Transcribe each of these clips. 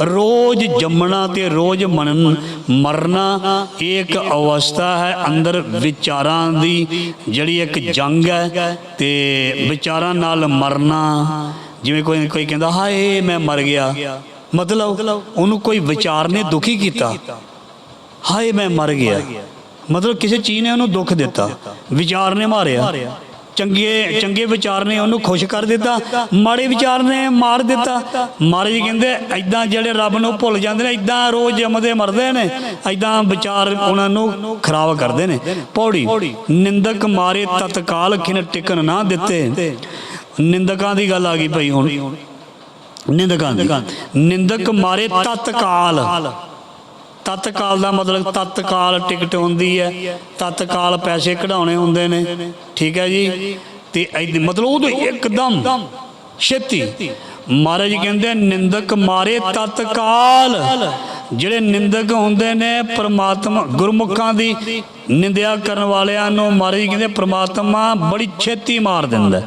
ਰੋਜ਼ ਜੰਮਣਾ ਤੇ ਰੋਜ਼ ਮਰਨ, ਮਰਨਾ ਇੱਕ ਅਵਸਥਾ ਹੈ ਅੰਦਰ ਵਿਚਾਰਾਂ ਦੀ, ਜਿਹੜੀ ਇੱਕ ਜੰਗ ਹੈ ਤੇ ਵਿਚਾਰਾਂ ਨਾਲ ਮਰਨਾ। ਜਿਵੇਂ ਕੋਈ ਕੋਈ ਕਹਿੰਦਾ, ਹਾਏ, ਮੈਂ ਮਰ ਗਿਆ। ਮਤਲਬ ਉਹਨੂੰ ਕੋਈ ਵਿਚਾਰ ਨੇ ਦੁਖੀ ਕੀਤਾ। ਹਾਏ, ਮੈਂ ਮਰ ਗਿਆ। ਮਤਲਬ ਕਿਸੇ ਚੀਜ਼ ਨੇ ਉਹਨੂੰ ਦੁੱਖ ਦਿੱਤਾ। ਵਿਚਾਰ ਨੇ ਮਾਰਿਆ। ਚੰਗੇ ਚੰਗੇ ਵਿਚਾਰ ਨੇ ਉਹਨੂੰ ਖੁਸ਼ ਕਰ ਦਿੱਤਾ, ਮਾੜੇ ਵਿਚਾਰ ਨੇ ਮਾਰ ਦਿੱਤਾ। ਮਾਰੇ ਕਹਿੰਦੇ ਐਦਾਂ ਜਿਹੜੇ ਰੱਬ ਨੂੰ ਭੁੱਲ ਜਾਂਦੇ ਨੇ ਐਦਾਂ ਰੋਜ਼ ਜੰਮਦੇ ਮਰਦੇ ਨੇ ਐਦਾਂ ਵਿਚਾਰ ਉਹਨਾਂ ਨੂੰ ਖਰਾਬ ਕਰਦੇ ਨੇ। ਪੌੜੀ, ਨਿੰਦਕ ਮਾਰੇ ਤਤਕਾਲ ਖਿਨ ਟਿਕਨ ਨਾ ਦਿੱਤੇ। ਨਿੰਦਕਾਂ ਦੀ ਗੱਲ ਆ ਗਈ ਭਾਈ ਹੁਣ। ਨਿੰਦਕਾਂ ਦੀ। ਨਿੰਦਕ ਮਾਰੇ ਤਤਕਾਲ। ਤਤਕਾਲ ਦਾ ਮਤਲਬ ਤਤਕਾਲ ਟਿਕਟ ਹੁੰਦੀ ਹੈ। ਤਤਕਾਲ ਪੈਸੇ ਕਢਾਉਣੇ ਹੁੰਦੇ ਨੇ। ਠੀਕ ਹੈ ਜੀ? ਤੇ ਮਤਲਬ ਉਹ ਇੱਕਦਮ ਛੇਤੀ। ਮਹਾਰਾਜ ਕਹਿੰਦੇ ਨਿੰਦਕ ਮਾਰੇ ਤਤਕਾਲ। ਜਿਹੜੇ ਨਿੰਦਕ ਹੁੰਦੇ ਨੇ ਪ੍ਰਮਾਤਮਾ ਗੁਰਮੁਖਾਂ ਦੀ ਨਿੰਦਿਆ ਕਰਨ ਵਾਲਿਆਂ ਨੂੰ ਮਹਾਰਾਜ ਕਹਿੰਦੇ ਪ੍ਰਮਾਤਮਾ ਬੜੀ ਛੇਤੀ ਮਾਰ ਦਿੰਦਾ।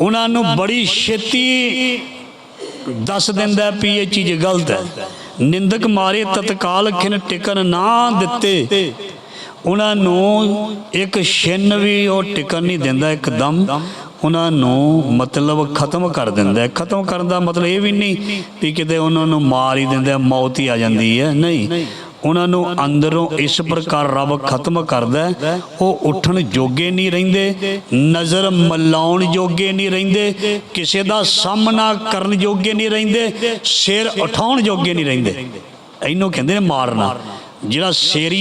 ਉਹਨਾਂ ਨੂੰ ਬੜੀ ਛੇਤੀ ਦੱਸ ਦਿੰਦਾ ਵੀ ਇਹ ਚੀਜ਼ ਗਲਤ ਹੈ। ਨਿੰਦਕ ਮਾਰੇ ਤਤਕਾਲ ਖਿਨ ਟਿਕਨ ਨਾ ਦਿੱਤੇ। ਉਹਨਾਂ ਨੂੰ ਇੱਕ ਛਿੰਨ ਵੀ ਉਹ ਟਿਕਨ ਨਹੀਂ ਦਿੰਦਾ ਇੱਕਦਮ। ਉਹਨਾਂ ਨੂੰ ਮਤਲਬ ਖਤਮ ਕਰ ਦਿੰਦਾ ਖਤਮ ਕਰਨ ਦਾ ਮਤਲਬ ਇਹ ਵੀ ਨਹੀਂ ਵੀ ਕਿਤੇ ਉਹਨਾਂ ਨੂੰ ਮਾਰ ਹੀ ਦਿੰਦਾ ਮੌਤ ਹੀ ਆ ਜਾਂਦੀ ਹੈ। ਨਹੀਂ। ਉਹਨਾਂ ਨੂੰ ਅੰਦਰੋਂ ਇਸ ਪ੍ਰਕਾਰ ਰੱਬ ਖਤਮ ਕਰਦਾ ਉਹ ਉੱਠਣ ਜੋਗੇ ਨਹੀਂ ਰਹਿੰਦੇ, ਨਜ਼ਰ ਮਲਾਉਣ ਜੋਗੇ ਨਹੀਂ ਰਹਿੰਦੇ, ਕਿਸੇ ਦਾ ਸਾਹਮਣਾ ਕਰਨ ਜੋਗੇ ਨਹੀਂ ਰਹਿੰਦੇ, ਸਿਰ ਉਠਾਉਣ ਜੋਗੇ ਨਹੀਂ ਰਹਿੰਦੇ। ਇਹਨੂੰ ਕਹਿੰਦੇ ਨੇ ਮਾਰਨਾ। ਜਿਹੜਾ ਸੇਰੀ